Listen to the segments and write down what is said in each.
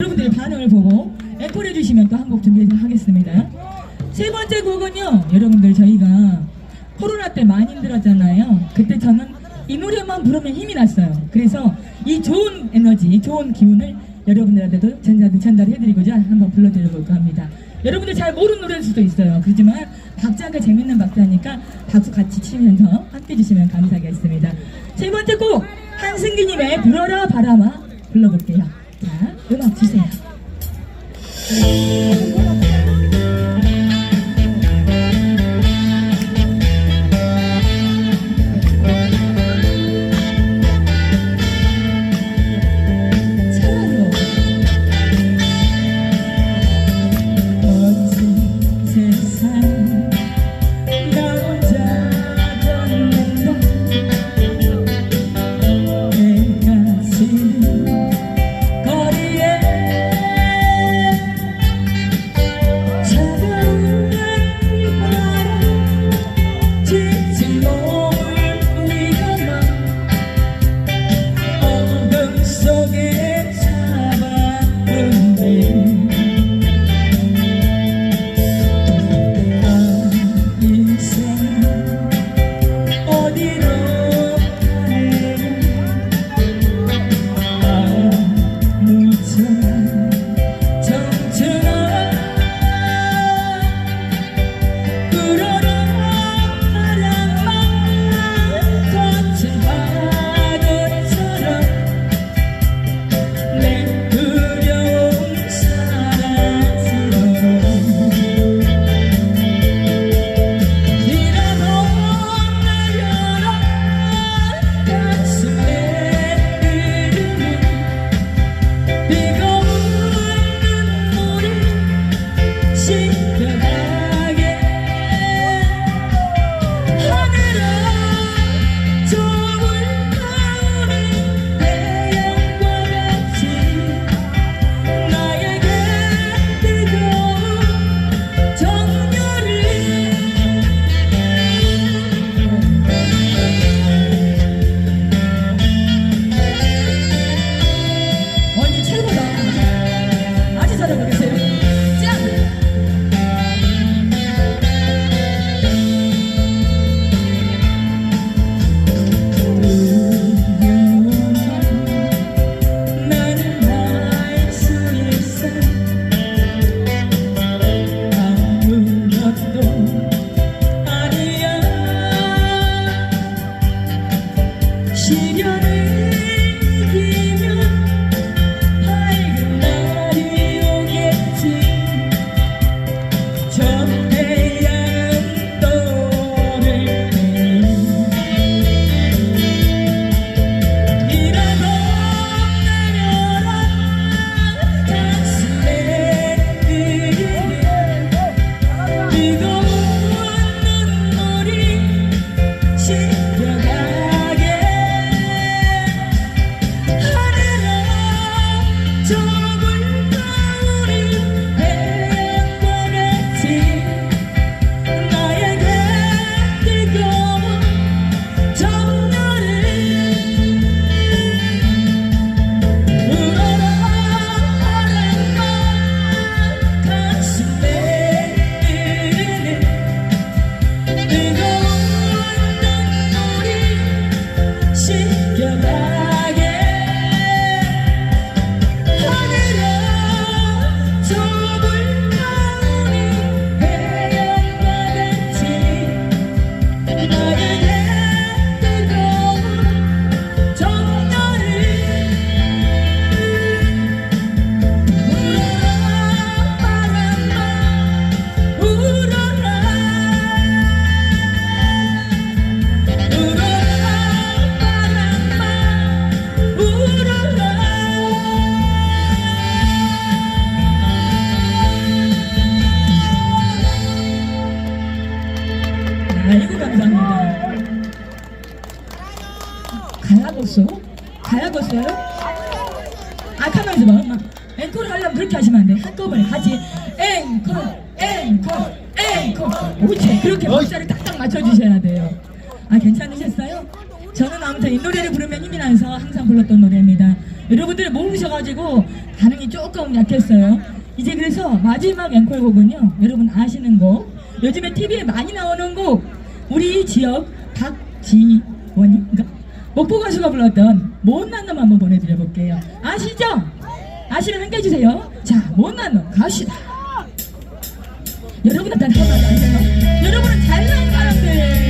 여러분들의 반응을 보고 앵콜 해 주시면 또 한 곡 준비하겠습니다. 세 번째 곡은요, 여러분들 저희가 코로나 때 많이 힘들었잖아요. 그때 저는 이 노래만 부르면 힘이 났어요. 그래서 이 좋은 에너지, 좋은 기운을 여러분들한테도 전달, 전달해드리고자 한번 불러드려볼까 합니다. 여러분들 잘 모르는 노래일 수도 있어요. 그렇지만 박자가 재밌는 박자니까 박수 같이 치면서 함께 해주시면 감사하겠습니다. 세 번째 곡, 한승기님의 불어라 바람아 불러볼게요. 자, 음악 주세요. 가야겠어? 가야겠어요? 아 가만 있어 봐 엄마 앵콜 하려면 그렇게 하시면 안돼 한꺼번에 같이 앵콜 앵콜 앵콜 옳지 그렇게 박자를 딱딱 맞춰주셔야 돼요 아 괜찮으셨어요? 저는 아무튼 이 노래를 부르면 힘이 나서 항상 불렀던 노래입니다. 여러분들 모르셔가지고 반응이 조금 약했어요. 이제 그래서 마지막 앵콜곡은요. 여러분 아시는 곡. 요즘에 TV에 많이 나오는 곡. 우리 지역 박지원인가? 목포 가수가 불렀던 못난 놈 한번 보내드려 볼게요. 아시죠? 아시면 함께 해주세요. 자, 못난 놈 갑시다. 여러분은 다 태어나지 않아요? 여러분은 잘난 사람들.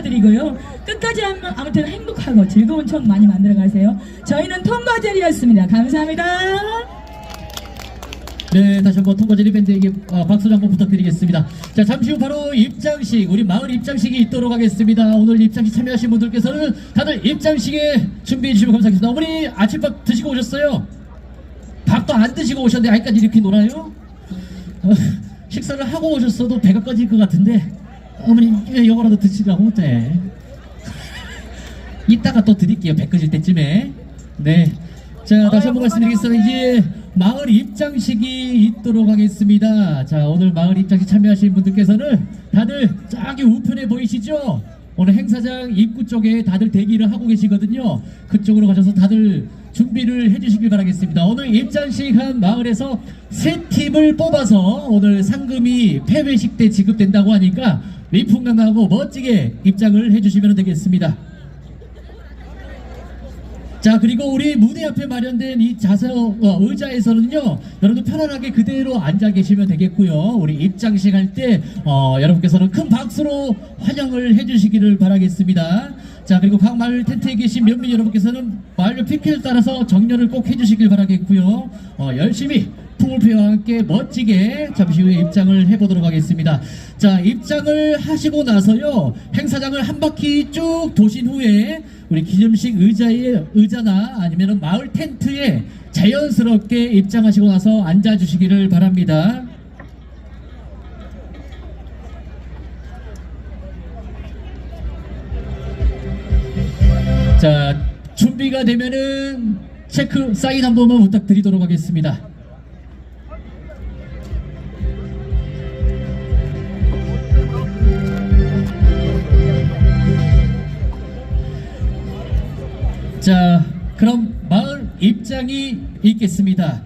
축, 축하드리고요. 끝까지 아무튼 행복하고 즐거운 추억 많이 만들어 가세요. 저희는 통과젤이었습니다. 감사합니다. 네, 다시 한번 통과제리 밴드에게 어, 박수 한번 부탁드리겠습니다. 자, 잠시 후 바로 입장식, 우리 마을 입장식이 있도록 하겠습니다. 오늘 입장식 참여하신 분들께서는 다들 입장식에 준비해 주시면 감사하겠습니다. 어머니 아침밥 드시고 오셨어요? 밥도 안 드시고 오셨는데 아직까지 이렇게 놀아요? 어, 식사를 하고 오셨어도 배가 꺼질 것 같은데 어머니 왜 이거라도 드시라고 어때? 이따가 또 드릴게요. 배 꺼질 때쯤에. 네. 자, 다시 한 번 말씀드리겠습니다. 이제 마을 입장식이 있도록 하겠습니다. 자, 오늘 마을 입장식 참여하신 분들께서는 다들 저기 우편에 보이시죠? 오늘 행사장 입구 쪽에 다들 대기를 하고 계시거든요. 그쪽으로 가셔서 다들 준비를 해주시길 바라겠습니다. 오늘 입장식 한 마을에서 세 팀을 뽑아서 오늘 상금이 폐회식 때 지급된다고 하니까 위풍당당하고 멋지게 입장을 해주시면 되겠습니다. 자 그리고 우리 무대 앞에 마련된 이 자석 어, 의자에서는요 여러분들 편안하게 그대로 앉아 계시면 되겠고요 우리 입장식 할때 어, 여러분께서는 큰 박수로 환영을 해주시기를 바라겠습니다 자 그리고 각 마을 텐트에 계신 면민 여러분께서는 마을 피켓을 따라서 정렬을 꼭 해주시길 바라겠고요 어, 열심히 풍물표와 함께 멋지게 잠시 후에 입장을 해보도록 하겠습니다. 자, 입장을 하시고 나서요, 행사장을 한 바퀴 쭉 도신 후에 우리 기념식 의자에, 의자나 아니면 마을 텐트에 자연스럽게 입장하시고 나서 앉아주시기를 바랍니다. 자, 준비가 되면은 체크 사인 한 번만 부탁드리도록 하겠습니다. 자, 그럼 마을 입장이 있겠습니다.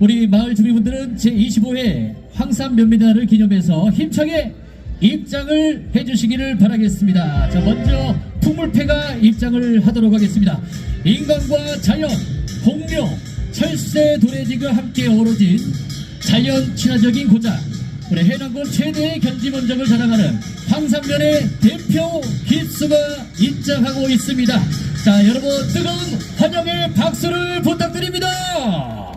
우리 마을 주민분들은 제25회 황산 면미날을 기념해서 힘차게 입장을 해주시기를 바라겠습니다. 자, 먼저 풍물패가 입장을 하도록 하겠습니다. 인간과 자연, 공룡, 철새, 도래지가 함께 어우러진 자연 친화적인 고장, 우리 해남군 최대의 견지 원정을 자랑하는 황산면의 대표 기수가 입장하고 있습니다. 자, 여러분 뜨거운 환영의 박수를 부탁드립니다.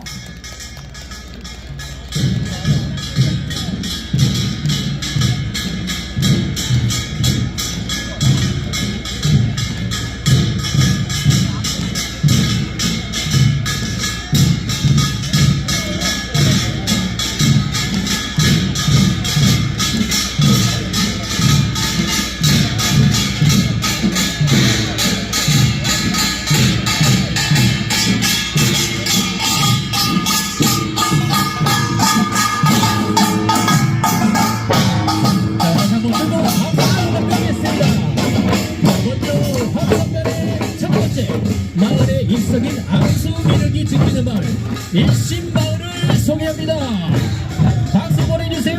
마을의 입성인 앙수 미륵이 지키는 마을 일신마을을 소개합니다. 박수 보내주세요.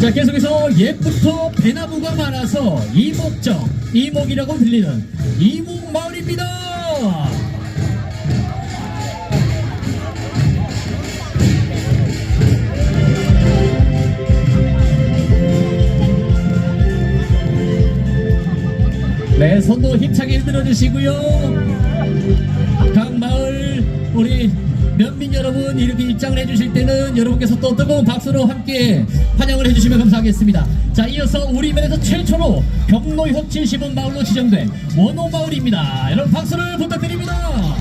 자 계속해서 옛부터 배나무가 많아서 이목정, 이목이라고 불리는 이목마을입니다. 네, 손도 힘차게 흔들어 주시고요. 각 마을 우리 면민 여러분 이렇게 입장을 해주실 때는 여러분께서 또 뜨거운 박수로 함께 환영을 해주시면 감사하겠습니다. 자, 이어서 우리 면에서 최초로 경로역 70원 마을로 지정된 원호 마을입니다. 여러분 박수를 부탁드립니다.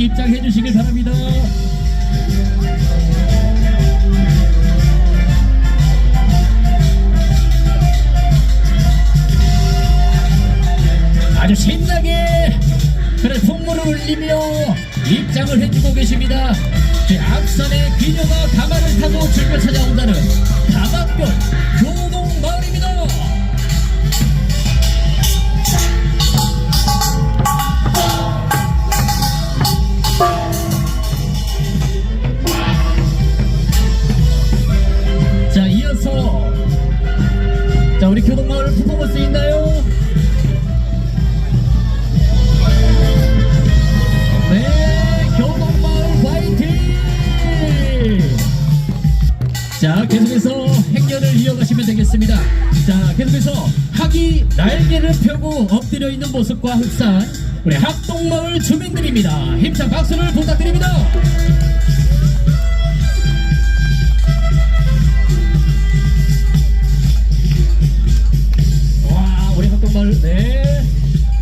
입장해 주시길 바랍니다. 아주 신나게 그래 풍물을 울리며 입장을 해주고 계십니다. 제 앞산의 귀녀가 가마를 타고 즐겨 찾아온다는 가마별 교동마을입니다. 자 계속해서 행렬을 이어가시면 되겠습니다. 자 계속해서 학이 날개를 펴고 엎드려 있는 모습과 흡사한 우리 학동마을 주민들입니다. 힘찬 박수를 부탁드립니다. 와 우리 학동마을 네.